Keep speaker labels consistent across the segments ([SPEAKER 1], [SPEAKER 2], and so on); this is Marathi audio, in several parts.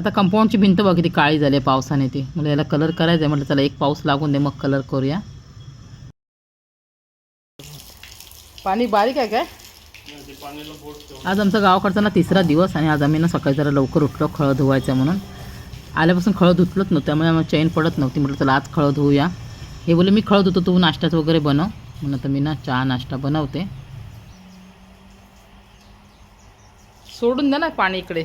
[SPEAKER 1] आता कंपाऊंडची भिंत बघ किती काळी झाली आहे पावसाने ती. मला याला कलर करायचं आहे म्हटलं चला एक पाऊस लागून दे मग कलर करूया. पाणी बारीक आहे काय? आज आमचा गावाकडचा ना तिसरा दिवस आणि आज आम्ही ना सकाळी जरा लवकर उठलो खळं धुवायचं म्हणून. आल्यापासून खळं धुतलंच नव्हतं त्यामुळे आम्हाला चैन पडत नव्हती. म्हटलं चला आज खळं धुवूया हे बोले मी खळत होतो तू नाश्त्याचं वगैरे बनव. म्हणून आता मी ना चहा नाश्ता बनवते. सोडून द्या ना पाणी इकडे.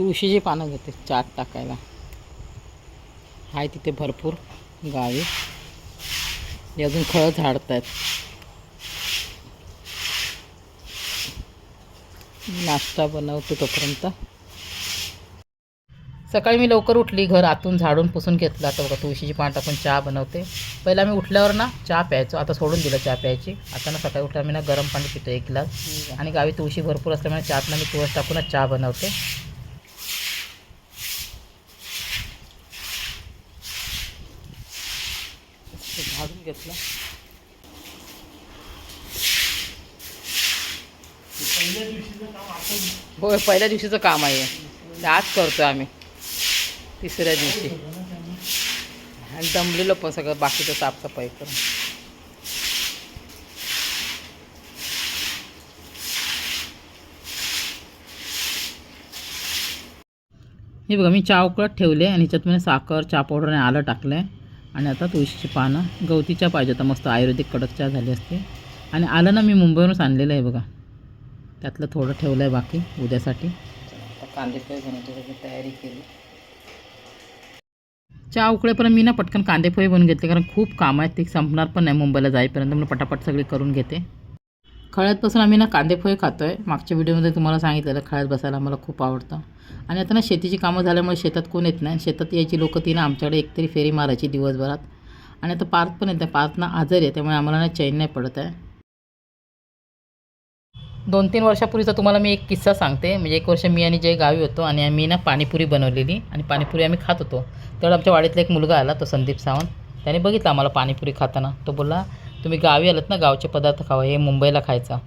[SPEAKER 1] तुळशीची पानं घेते चाट टाकायला. आहे तिथे भरपूर गावी. हे अजून खळं झाडत आहेत नाश्ता बनवतो तोपर्यंत. सकाळी मी लवकर उठली घर आतून झाडून पुसून घेतलं. आता बघा तुळशीची पान टाकून चहा बनवते. पहिला मी उठल्यावर ना चहा प्यायचो आता सोडून दिलं चहा प्यायची. आता ना सकाळी उठल्यावर मी ना गरम पाणी पितो एक ग्लास. आणि गावी तुळशी भरपूर असल्यामुळे चहातनं मी तुळस टाकूनच चहा बनवते. ते झाडून घेतलं. होय पहिल्या दिवशीचं काम आहे. आज करतो आम्ही. तिसऱ्या दिवशी. आणि दमलेलो पण सगळं बाकीचं साफसफाई करून. हे बघा मी चहा उकळत ठेवले आणि ह्याच्यात मी साखर चहा पावडर आणि आलं टाकलं आहे आणि आता तुळशीची पानं. गवती चहा पाहिजे होता मस्त आयुर्वेदिक कडक चहा झाली असते. आणि आलं ना मी मुंबईवरूनच आणलेलं आहे बघा. त्यातलं थोडं ठेवलं आहे बाकी उद्यासाठी. आता कांदे तयारी केली. चहा उकळेपर्यंत मी ना पटकन कांदे पोहे बनवून घेतले कारण खूप काम आहेत ते संपणार पण नाही मुंबईला जाईपर्यंत. मी पटापट सगळी करून घेते. खळ्यातपासून आम्ही ना कांदेपोहे खातो आहे मागच्या व्हिडिओमध्ये तुम्हाला सांगितलेलं खळ्यात बसायला मला खूप आवडतं. आणि आता ना शेतीची कामं झाल्यामुळे शेतात कोण येत नाही. शेतात यायची लोक ती ना आमच्याकडे एकतरी फेरी मारायची दिवसभरात. आणि आता पार्थ पण येते पार्थ ना आजारी आहे त्यामुळे आम्हाला ना चैन नाही पडत आहे. दोन तीन वर्षापूर्वीचा तुम्हाला मी एक किस्सा सांगते. म्हणजे एक वर्ष मी आणि जय गावी होतो आणि आम्ही ना पाणीपुरी बनवलेली. आणि पाणीपुरी आम्ही खात होतो. तेवढं आमच्या वाडीतला एक मुलगा आला तो संदीप सावंत. त्याने बघितला आम्हाला पाणीपुरी खाताना. तो बोलला तुम्ही गावी आलात ना गावचे पदार्थ खावा हे मुंबईला खायचा.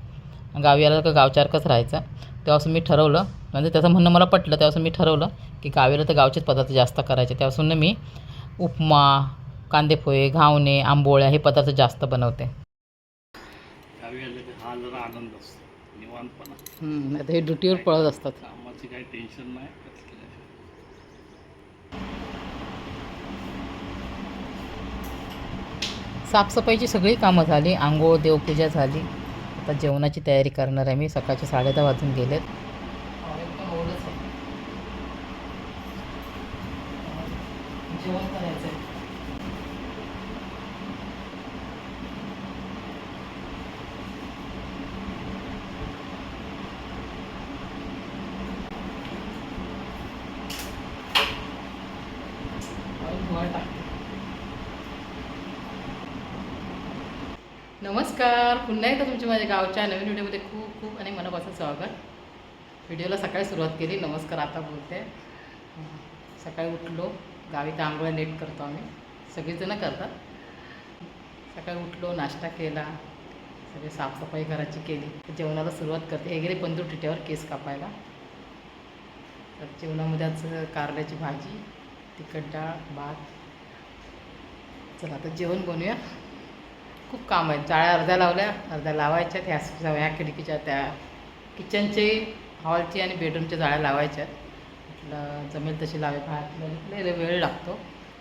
[SPEAKER 1] गावी आला का गावच्यासारखंच राहायचं. तेव्हापासून मी ठरवलं म्हणजे त्याचं म्हणणं मला पटलं तेव्हापासून मी ठरवलं की गावी आलं तर गावचेच पदार्थ जास्त करायचे. तेव्हापासून ना मी उपमा कांदेपोहे घावणे आंबोळ्या हे पदार्थ जास्त बनवते.
[SPEAKER 2] गावी आले की हा जरा आनंद असतो निवांतपणा.
[SPEAKER 1] आता हे ड्युटीवर पळत असतात.
[SPEAKER 2] कामाची काही टेन्शन नाही.
[SPEAKER 1] साफसफाईची सगळी कामं झाली. आंघोळ देवपूजा झाली. आता जेवणाची तयारी करणार आहे मी. सकाळचे साडेदहा वाजून गेलेत जेवण करायचं आहे नमस्कार. पुन्हा एकदा तुमच्या माझ्या गावच्या नवीन व्हिडिओमध्ये खूप खूप आणि मनापासून स्वागत. व्हिडिओला सकाळी सुरुवात केली. नमस्कार आता बोलते. सकाळी उठलो. गावी तर आंघोळ्या लेट करतो आम्ही. सगळीजणं करतात. सकाळी उठलो नाश्ता केला. सगळी साफसफाई करायची केली. जेवणाला सुरुवात करते. हे गेले पंदूर टिट्यावर केस कापायला. तर जेवणामध्ये आज कारल्याची भाजी तिखट डाळ भात. चला आता जेवण बनवूया. खूप काम आहेत जाळ्या अर्ध्या लावल्या अर्ध्या लावायच्या ह्या ह्या खिडकीच्या त्या किचनचे हॉलची आणि बेडरूमच्या जाळ्या लावायच्या म्हटलं जमेल तशी लावे. बाहेर लय वेळ लागतो.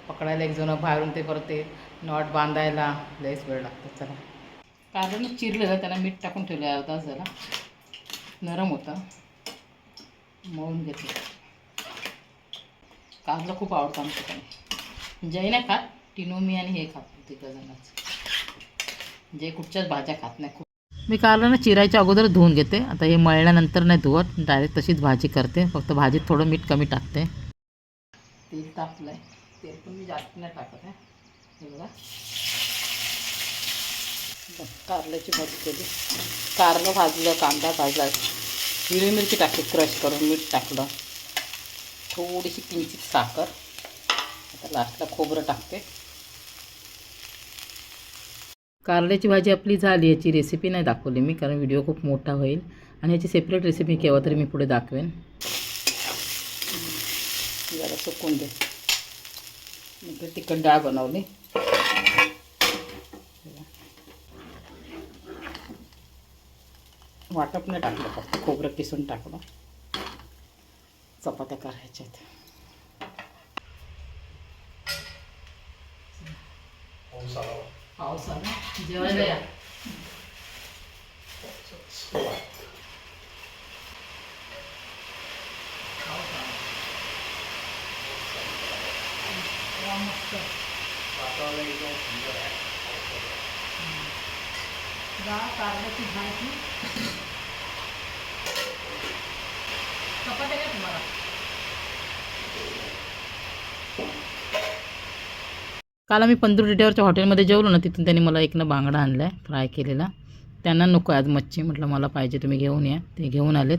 [SPEAKER 1] पकडायला एक जण बाहेरून ते परत ते नॉट बांधायला लयच वेळ लागतो. चला. कारण चिरलेलं त्याला मीठ टाकून ठेवलं अर्धा तास नरम होता. मळून घेतलं. काजला खूप आवडतं आमच्याकडे. जय नाही खात टिनोमी आणि हे खातो तिघं जणांचं. जे कुठच्याच भाज्या खात नाही खूप. मी कारलं ना चिरायच्या अगोदर धुवून घेते. आता हे मळल्यानंतर नाही धुवत. डायरेक्ट तशीच भाजी करते. फक्त भाजीत थोडं मीठ कमी टाकते. तेल तापलं आहे तेल पण मी जास्त नाही टाकत आहे. हे बघा. कारल्याची भाजी केली. कारलं भाजलं कांदा भाजला. हिरवी मिरची टाकली क्रश करून मीठ टाकलं. थोडीशी किंचित साखर. आता लास्टला खोबरं टाकते. कारल्याची भाजी आपली झाली याची रेसिपी नाही दाखवली मी कारण व्हिडिओ खूप मोठा होईल. आणि याची सेपरेट रेसिपी केव्हा तरी मी पुढे दाखवेन. जरा सुकून दे. नंतर तिखट डाळ बनवली. वाटप नाही टाकलं फक्त खोबरं किसून टाकलं. चपात्या करायच्यात पाऊस आला जेवायला या डाळ कारल्याची भाजी चपात्या काय तुम्हाला काल आम्ही पंधरा रिटेवरच्या हॉटेलमध्ये जेवलो ना तिथून त्यांनी मला एक ना बांगडा आणला आहे फ्राय केलेला. त्यांना नको आज मच्छी म्हटलं मला पाहिजे तुम्ही घेऊन या. ते घेऊन आलेत.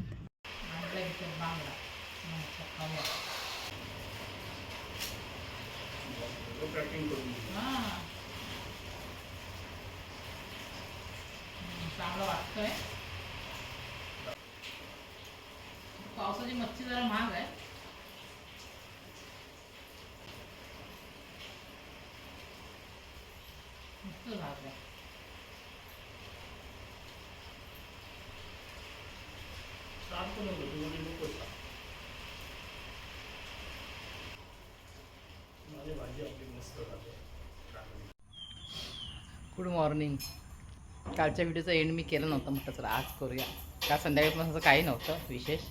[SPEAKER 1] पावसाची मच्छी जरा महाग आहे. मस्त झालं गुड मॉर्निंग कालच्या व्हिडिओचा एंड मी केलं नव्हतं म्हटलं चला आज करूया. का संध्याकाळी असं काही नव्हतं विशेष.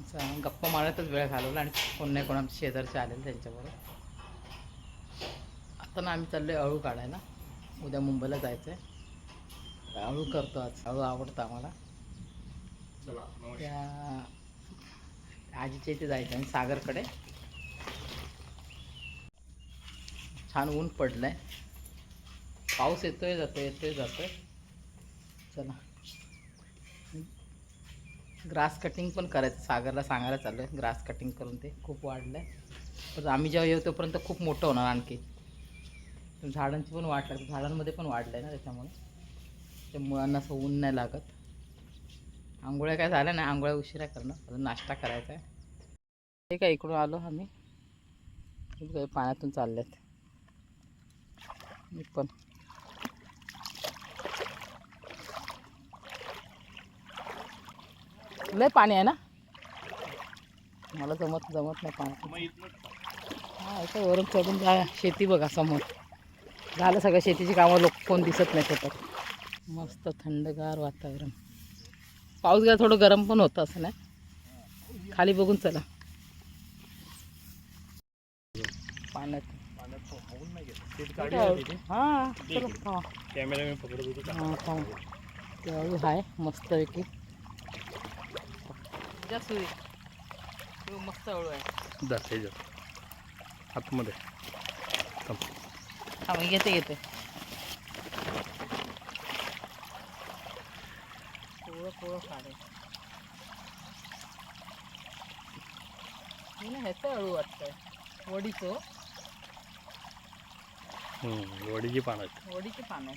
[SPEAKER 1] असं गप्पा मारतच वेळ घालवला आणि कोण नाही कोण आमचे शेजारचे आलेले त्यांच्याबरोबर. आता ना आम्ही चाललो आहे अळू काढायला. उद्या मुंबईला जायचं आहे अळू करतो आज. अळू आवडतं आम्हाला. त्या आजीच्या इथे जायचं आणि सागरकडे. छान ऊन पडलं आहे पाऊस येतोय जातोय येतोय जातोय. चला. ग्रास कटिंग पण करायचं. सागरला सांगायला चालू आहे ग्रास कटिंग करून ते खूप वाढलं आहे पण आम्ही जेव्हा येऊ तोपर्यंत खूप मोठं होणार आणखी. झाडांची पण वाढ लागते. झाडांमध्ये पण वाढलं आहे ना त्याच्यामुळे. ते मुळांना असं ऊन नाही लागत. आंघोळ्या काय झाल्या नाही आंघोळ्या उशिरा करणं अजून नाश्ता करायचा आहे. ठीक आहे इकडून आलो आम्ही. पाण्यातून चाललेत. मी पण. लय पाणी आहे ना? मला जमत जमत नाही पाणी. हा इथं वरून चढून जा शेती बघा समोर. झालं सगळं शेतीची कामं लोक कोण दिसत नाही शेतात मस्त थंडगार वातावरण. पाऊस गेला थोडं गरम पण होतं असं नाही. खाली बघून चला. पाण्यात. हा मस्तपैकी. मस्त आहे.
[SPEAKER 2] आतमध्ये.
[SPEAKER 1] हा मग येते येते. कोवळं कोवळं काढे हे ना ह्याचं अळू वाटतंय. वडीचं
[SPEAKER 2] हम्म, वडीची पानं.
[SPEAKER 1] वडीचे पानं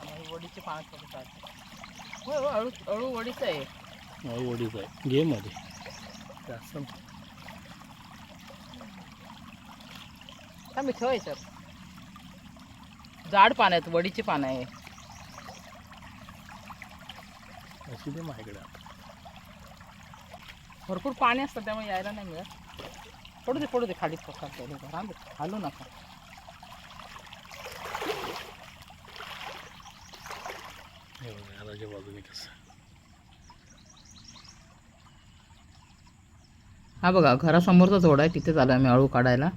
[SPEAKER 1] हे वडीचे पानं थोडं काढते हो हो अळू अळू वडीचं आहे.
[SPEAKER 2] हा, वडीच आहे. घे मध्ये जास्त. नको.
[SPEAKER 1] का मी ठेवायचं जाड पानं आहेत वडीची पानं आहे.
[SPEAKER 2] अशी दे माझ्याकडे.
[SPEAKER 1] भरपूर पाणी असतं त्यामुळे यायला नाही मिळत. पडू दे पडू दे खाली पकडतो हालू नका.
[SPEAKER 2] हे बघा, घराच्या बाजूने कसं
[SPEAKER 1] हा बघा घरासमोरचा जोड आहे तिथे आलो आम्ही अळू काढायला.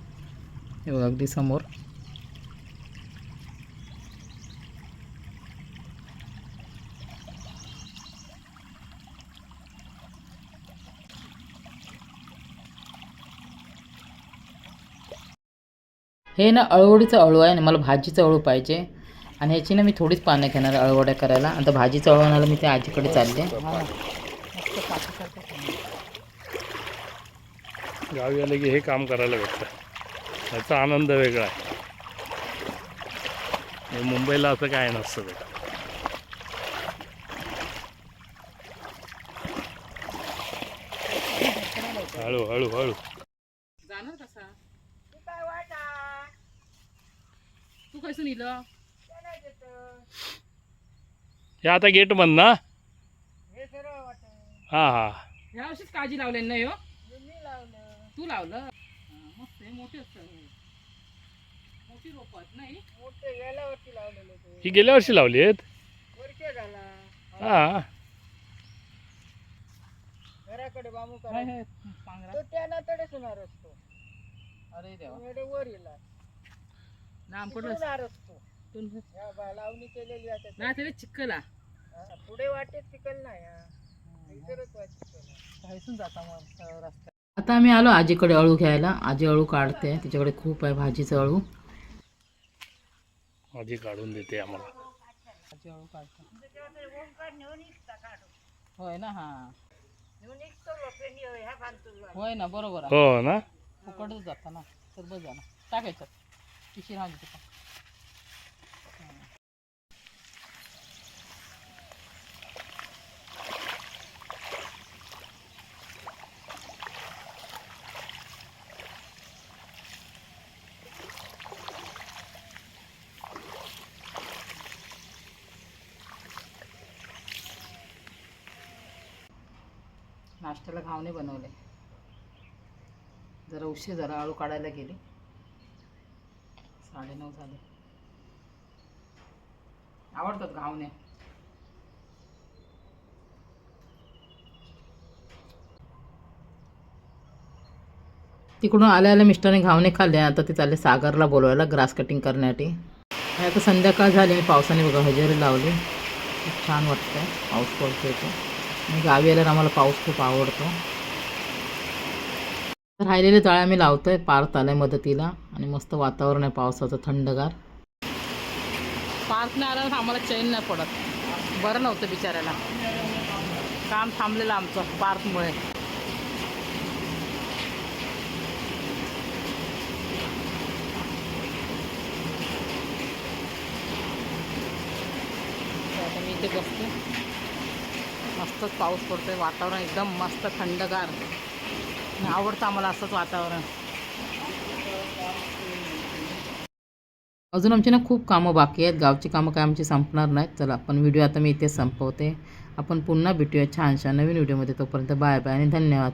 [SPEAKER 1] हे बघा अगदी समोर. हे ना अळवडीचं अळू आहे आणि मला भाजीचं अळू पाहिजे. आणि ह्याची ना मी थोडीच पानं घेणार अळवड्या करायला. आता भाजीचं अळू आणायला मी त्या आजीकडे चालले.
[SPEAKER 2] गावी आले की हे काम करायला भेटतं. याचा आनंद वेगळा आहे. मुंबईला असं काय नसतं बेटा. हळू हळू हळू.
[SPEAKER 1] जाणार कसा? तू इलं
[SPEAKER 2] हे आता गेट बंद ना? हां हां
[SPEAKER 1] ह्या वर्षीच काळजी लावलेली नाही हो. तू लावलं? हा, मस्त आहे मोठी असतं मोठी रोपत नाही
[SPEAKER 2] ही गेल्या वर्षी लावली आहेत? हां.
[SPEAKER 3] घराकडे
[SPEAKER 1] पांघरा.
[SPEAKER 3] त्याला तडेच होणार असतो.
[SPEAKER 1] अरे देवा.
[SPEAKER 3] एवढे वर येला.
[SPEAKER 1] लांबकडं
[SPEAKER 3] होणार असतो.
[SPEAKER 1] तू-
[SPEAKER 3] या बा- लावणी केलेली आहे त्याच्यात.
[SPEAKER 1] नाही त्याला चिक्कला
[SPEAKER 3] हा, पुढे वाटेत चिकल नाही हा. इतरच वाट चिखल आहे.
[SPEAKER 1] आता आम्ही आलो आजीकडे अळू घ्यायला. आजी अळू काढते. तिच्याकडे खूप आहे भाजीचं अळू.
[SPEAKER 2] आधी काढून देते आम्हाला.
[SPEAKER 1] आजी अळू काढते. होय ना हा.
[SPEAKER 3] ह्या
[SPEAKER 1] ना बरोबर आहे.
[SPEAKER 2] हो ना.
[SPEAKER 1] फुकटच जाता ना. तर जा ना टाकायचं. पिशी राहू नाश्त्याला घावणे बनवले. जरा उशीर जरा आळू काढायला गेली. साडेनऊ झाले. आवडतात घावणे. तिकडून आल्या आल्या मिस्टरने घावणे खाल्ले. आता ते चालले सागरला बोलवायला ग्रास कटिंग करण्यासाठी. आता संध्याकाळ झाली मी पावसाने बघा हजेरी लावली. खूप छान वाटतंय. पाऊस पडतोय तो. गावी आल्यावर आम्हाला पाऊस खूप आवडतो. राहिलेले तळे आम्ही पार्क आलं आहे मदतीला आणि मस्त वातावरण आहे पावसाचं थंडगार. पार्कला नाही आल्यावर आम्हाला चैन नाही पडत. बरं नव्हतं बिचाऱ्याला. काम थांबलेलं आमचं पार्कमुळे. मी इथे बसते. मस्तच पाऊस पडतो आहे वातावरण एकदम मस्त थंडगार. आवडतं आम्हाला असंच वातावरण. अजून आमची ना खूप कामं बाकी आहेत. गावची कामं काय आमची संपणार नाहीत. चला पण व्हिडिओ आता मी इथे संपवते. आपण पुन्हा भेटूया छानशा नवीन व्हिडिओमध्ये. तोपर्यंत बाय बाय आणि धन्यवाद.